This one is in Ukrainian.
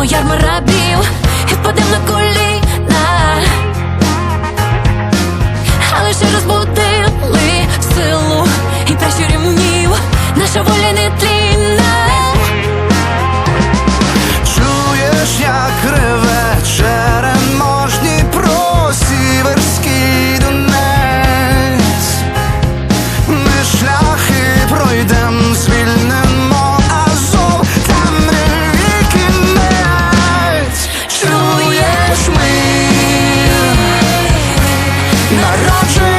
моя. На народжує.